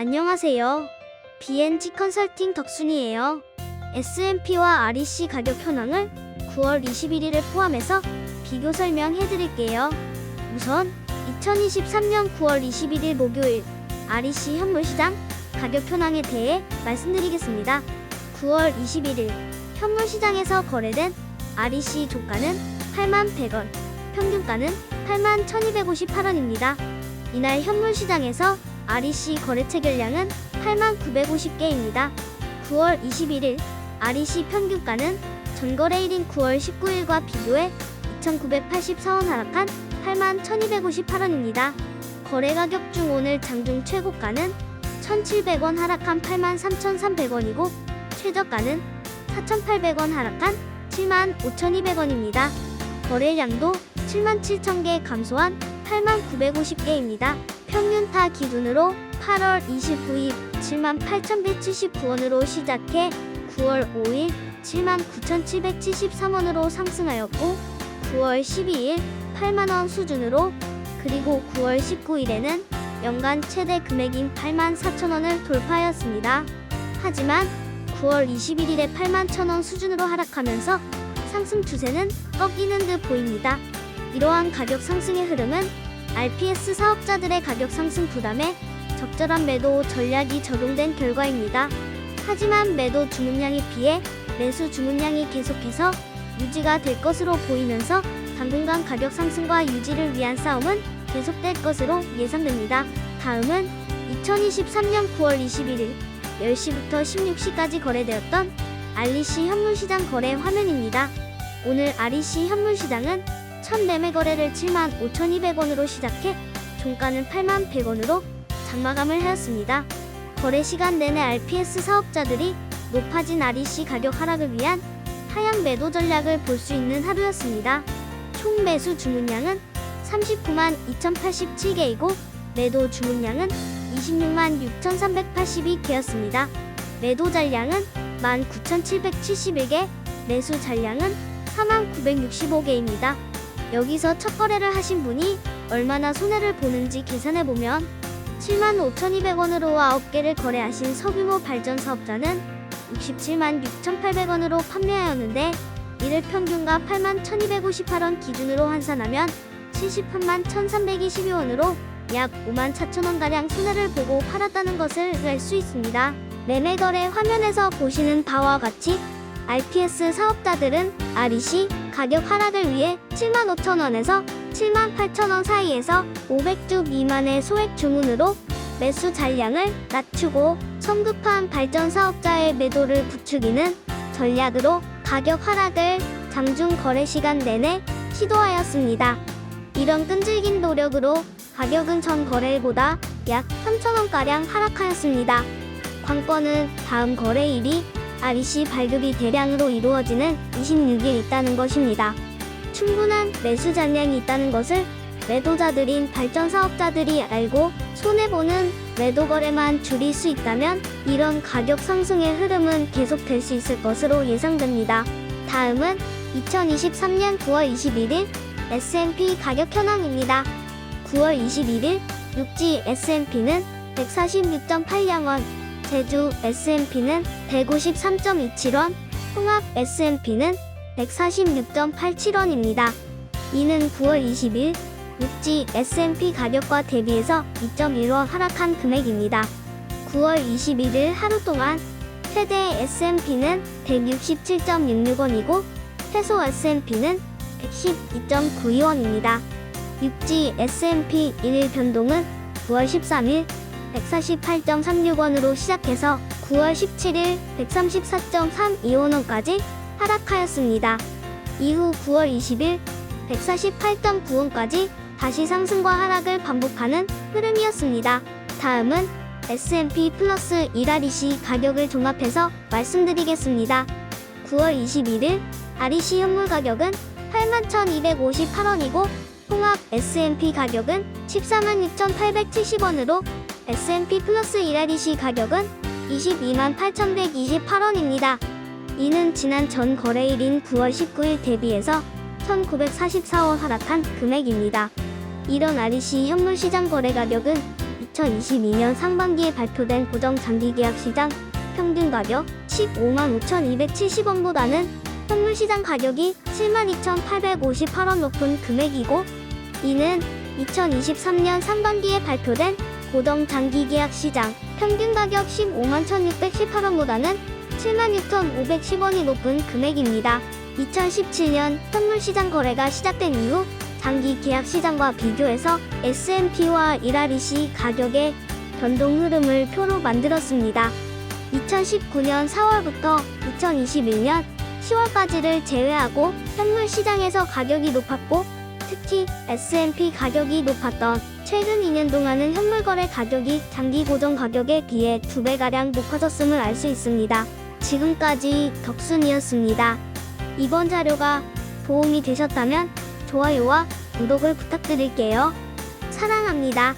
안녕하세요. BNG 컨설팅 덕순이에요. S&P와 REC 가격 현황을 9월 21일을 포함해서 비교 설명해 드릴게요. 우선 2023년 9월 21일 목요일 REC 현물시장 가격 현황에 대해 말씀드리겠습니다. 9월 21일 현물시장에서 거래된 REC 조가는 8만 100원, 평균가는 8만 1258원입니다. 이날 현물시장에서 REC 거래 체결량은 8만 950개입니다. 9월 21일 REC 평균가는 전거래일인 9월 19일과 비교해 2,984원 하락한 8만 1,258원입니다. 거래 가격 중 오늘 장중 최고가는 1,700원 하락한 8만 3,300원이고 최저가는 4,800원 하락한 7만 5,200원입니다. 거래량도 7만 7,000개 감소한 8만 950개입니다. 평균타 기준으로 8월 29일 7만 8,179원으로 시작해 9월 5일 7만 9,773원으로 상승하였고 9월 12일 8만원 수준으로 그리고 9월 19일에는 연간 최대 금액인 8만 4천원을 돌파하였습니다. 하지만 9월 21일에 8만 1천원 수준으로 하락하면서 상승 추세는 꺾이는 듯 보입니다. 이러한 가격 상승의 흐름은 RPS 사업자들의 가격 상승 부담에 적절한 매도 전략이 적용된 결과입니다. 하지만 매도 주문량에 비해 매수 주문량이 계속해서 유지가 될 것으로 보이면서 당분간 가격 상승과 유지를 위한 싸움은 계속될 것으로 예상됩니다. 다음은 2023년 9월 21일 10시부터 16시까지 거래되었던 REC 현물시장 거래 화면입니다. 오늘 REC 현물시장은 첫 매매 거래를 7만 5,200원으로 시작해 종가는 8만 100원으로 장마감을 하였습니다. 거래 시간 내내 RPS 사업자들이 높아진 REC 가격 하락을 위한 하향 매도 전략을 볼 수 있는 하루였습니다. 총 매수 주문량은 39만 2,087개이고 매도 주문량은 26만 6,382개였습니다. 매도 잔량은 19,771개, 매수 잔량은 4만 965개입니다. 여기서 첫 거래를 하신 분이 얼마나 손해를 보는지 계산해 보면 7만 5,200원으로 9개를 거래하신 소규모 발전 사업자는 67만 6,800원으로 판매하였는데 이를 평균가 8만 1,258원 기준으로 환산하면 78만 1,322원으로 약 5만 4천원가량 손해를 보고 팔았다는 것을 알 수 있습니다. 매매 거래 화면에서 보시는 바와 같이 RPS 사업자들은 REC 가격 하락을 위해 7만 5천원에서 7만 8천원 사이에서 500주 미만의 소액 주문으로 매수 잔량을 낮추고 성급한 발전 사업자의 매도를 부추기는 전략으로 가격 하락을 장중 거래 시간 내내 시도하였습니다. 이런 끈질긴 노력으로 가격은 전 거래일보다 약 3천원가량 하락하였습니다. 관건은 다음 거래일이 REC 발급이 대량으로 이루어지는 26일 있다는 것입니다. 충분한 매수 잔량이 있다는 것을 매도자들인 발전 사업자들이 알고 손해보는 매도 거래만 줄일 수 있다면 이런 가격 상승의 흐름은 계속될 수 있을 것으로 예상됩니다. 다음은 2023년 9월 21일 S&P 가격 현황입니다. 9월 21일 육지 S&P는 146.8양원, 제주 S&P는 153.27원, 홍합 S&P는 146.87원입니다. 이는 9월 20일 육지 S&P 가격과 대비해서 2.1원 하락한 금액입니다. 9월 21일 하루 동안 최대 S&P는 167.66원이고 최소 S&P는 112.92원입니다. 육지 S&P 1일 변동은 9월 13일 148.36원으로 시작해서 9월 17일 134.32원까지 하락하였습니다. 이후 9월 20일 148.9원까지 다시 상승과 하락을 반복하는 흐름이었습니다. 다음은 S&P 플러스 이라리시 가격을 종합해서 말씀드리겠습니다. 9월 21일 아리시 현물 가격은 81,258원이고 홍합 S&P 가격은 146,870원으로 S&P 플러스 이라리시 가격은 22만 8,128원입니다. 이는 지난 전 거래일인 9월 19일 대비해서 1,944원 하락한 금액입니다. 이런 REC 현물 시장 거래 가격은 2022년 상반기에 발표된 고정 장기 계약 시장 평균 가격 15만 5,270원보다는 현물 시장 가격이 72,858원 높은 금액이고 이는 2023년 상반기에 발표된 고정 장기 계약 시장 평균 가격 15만 1,618원보다는 76,510원이 높은 금액입니다. 2017년 현물 시장 거래가 시작된 이후 장기 계약 시장과 비교해서 S&P와 이라리시 가격의 변동 흐름을 표로 만들었습니다. 2019년 4월부터 2021년 10월까지를 제외하고 현물 시장에서 가격이 높았고 특히 S&P 가격이 높았던 최근 2년 동안은 현물 거래 가격이 장기 고정 가격에 비해 2배가량 높아졌음을 알 수 있습니다. 지금까지 덕순이었습니다. 이번 자료가 도움이 되셨다면 좋아요와 구독을 부탁드릴게요. 사랑합니다.